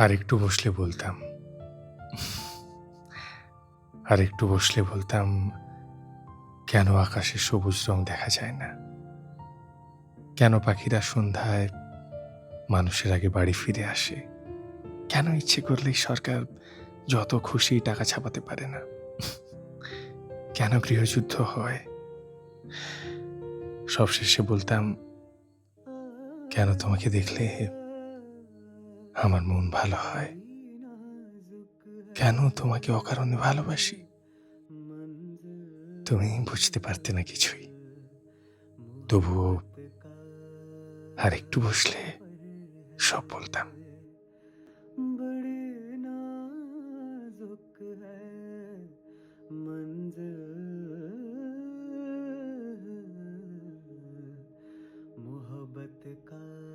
আর একটু বসলে বলতাম। আর একটু বসলে বলতাম, কেন আকাশে সবুজ রং দেখা যায় না? কেন পাখিরা সন্ধ্যায় মানুষের আগে বাড়ি ফিরে আসে? কেন ইচ্ছে করলেই সরকার যত খুশি টাকা ছাপাতে পারে না? কেন গৃহযুদ্ধ হয়? সবশেষে বলতাম, কেন তোমাকে দেখলে আমার মন ভালো হয়। কেন তোমাকে অকারণে ভালোবাসি? তুমি বুঝতে পারতে না কিছুই। তবুও আর একটু বসলে সব বলতাম। मोहब्बत কা